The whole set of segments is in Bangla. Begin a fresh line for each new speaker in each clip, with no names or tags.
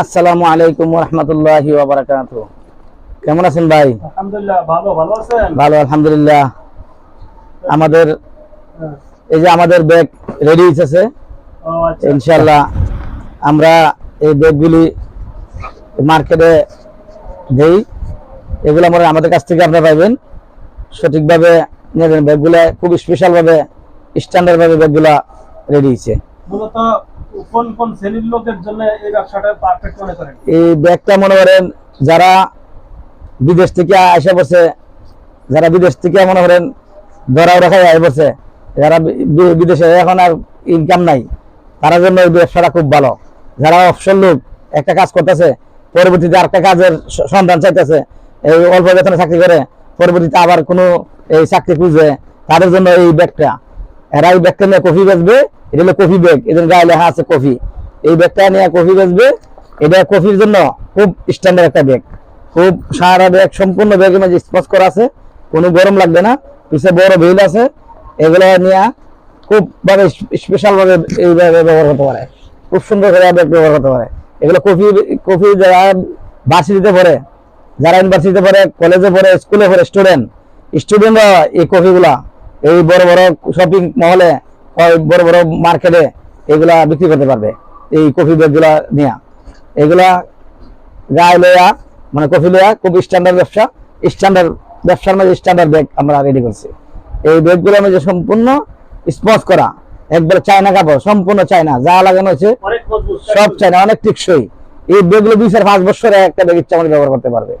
আসসালামু আলাইকুম কেমন আছেন ভাই?
ভালো
আলহামদুলিল্লাহ। আমাদের এই যে আমাদের ব্যাগ রেডি হয়েছে ইনশাল্লাহ আমরা এই ব্যাগগুলি মার্কেটে দেই। এগুলো আমরা আমাদের কাছ থেকে আপনারা পাবেন সঠিকভাবে নেবেন। ব্যাগগুলো খুব স্পেশালভাবে স্ট্যান্ডার্ডভাবে ব্যাগগুলো রেডি হয়েছে।
মূলত কোন কোন শ্রেণির লোকের জন্য এই ব্যবসাটা পারফেক্ট মনে করেন?
এই ব্যাগটা মনে করেন যারা বিদেশ থেকে আসে বসে যারা বিদেশ থেকে মনে করেন ধরাও আয় বসে যারা বিদেশে এখন আর ইনকাম নাই তার জন্য এই ব্যবসাটা খুব ভালো। যারা অবসর লোক একটা কাজ করতেছে পরবর্তীতে আরেকটা কাজের সন্ধান চাইতেছে এই অল্প বেতনে চাকরি করে পরবর্তীতে আবার কোনো এই চাকরি খুঁজে তাদের জন্য এই ব্যাগটা। এরা ব্যাগটা নিয়ে কফি বেচবে, এটা হলো কফি ব্যাগ, এদের গায়ে লেখা আছে কফি। এই ব্যাগটা নিয়ে কফি বেচবে, এটা কফির জন্য খুব স্ট্যান্ডার্ড একটা ব্যাগ। খুব সারা ব্যাগ, সম্পূর্ণ ব্যাগের মাঝে স্পচ করা আছে, কোনো গরম লাগবে না, পিছে বড় ভিল আছে, এগুলো নিয়ে খুব ভাবে স্পেশাল ভাবে এই ব্যবহার করতে পারে। খুব সুন্দর করে ব্যাগ ব্যবহার করতে পারে। এগুলো কফি কফি যারা ভার্সিটিতে পড়ে, যারা ইউনিভার্সিটিতে পড়ে কলেজে পড়ে স্কুলে পড়ে স্টুডেন্ট স্টুডেন্টরা এই কফিগুলা এই বড় বড় শপিং মহলে বড় বড় মার্কেটে এগুলা বিক্রি করতে পারবে এই কফি ব্যাগগুলা নিয়ে। এগুলা গায়ে লয়া মানে কফি লয়া খুব স্ট্যান্ডার্ড ব্যবসা স্ট্যান্ডার্ড ব্যবসার মাঝে স্ট্যান্ডার্ড ব্যাগ আমরা রেডি করছি। এই ব্যাগগুলোর মধ্যে সম্পূর্ণ স্পঞ্জ করা একবার চায়না কাপড় সম্পূর্ণ চায়না যা লাগানো হয়েছে সব চায়না অনেক টিকসই। এই ব্যাগগুলো দুই চার পাঁচ বছরে একটা ব্যাগ ইচ্ছা মতো ব্যবহার করতে পারবে।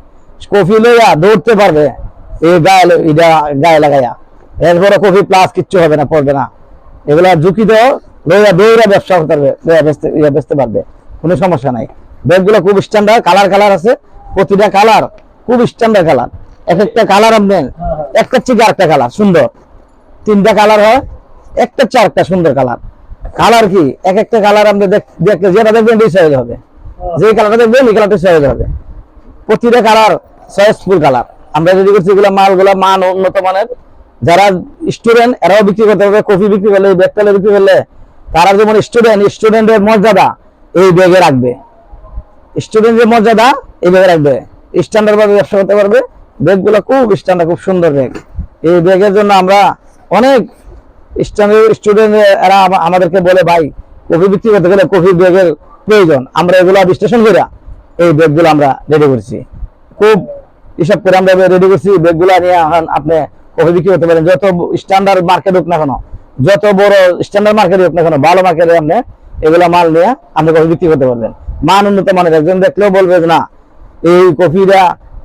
কফি লইয়া দৌড়তে পারবে এই গায়ে এটা গায়ে লাগাইয়া। এরপরে কফি প্লাস কিচ্ছু হবে না, পড়বে না। এগুলা ঝুঁকি তো লইয়া দৌড়া ব্যবসা করতে পারবে ইয়া বেচতে পারবে। কোনো সমস্যা নাই। ব্যাগগুলো খুব স্ট্যান্ডার্ড কালার কালার আছে। প্রতিটা কালার খুব স্ট্যান্ডার্ড কালার এক একটা কালার আপনার একটা থেকে আরেকটা কালার সুন্দর। তিনটা কালার হয়, একটা চার একটা সুন্দর কালার কালার কি? এক একটা কালার আপনি দেখ- দেখলে যেটা দেখবেন ডিসাইড হবে। যে কালারটা দেখবেন, এই কালারটা সাইজ হবে। প্রতিটা কালার চয়েসফুল কালার আমরা যদি করছি এগুলো মালগুলো মান উন্নত মানের যারা স্টুডেন্ট এরাও বিক্রি করতে পারবে, কফি বিক্রি করলে ব্যাগটালে বিক্রি করলে, তারা যেমন স্টুডেন্ট স্টুডেন্টের মর্যাদা এই ব্যাগে রাখবে। স্টুডেন্টের মর্যাদা এই ব্যাগে রাখবে। স্ট্যান্ডার্ড ভাবে ব্যবসা করতে পারবে। ব্যাগগুলো খুব স্ট্যান্ডার্ড খুব সুন্দর ব্যাগ। এই ব্যাগের জন্য আমরা অনেক স্ট্যান্ডার্ড স্টুডেন্ট এরা আমাদেরকে বলে, ভাই, কফি বিক্রি করতে গেলে কফি ব্যাগের প্রয়োজন। আমরা এগুলো বিশ্লেষণ করে এই ব্যাগগুলো আমরা রেডি করছি। খুব হিসাব করে আমরা রেডি করছি ব্যাগগুলো নিয়ে আপনি কফি বিক্রি করতে পারেন যত স্ট্যান্ডার্ড মার্কেট হোক না কেন, যত বড় স্ট্যান্ডার্ড মার্কেট হোক না কেন, ভালো মার্কেটে আপনি এগুলা মাল নিয়ে আপনি কফি বিক্রি করতে পারবেন। মান উন্নত মানের একজন দেখলেও বলবে না, এই কফিটা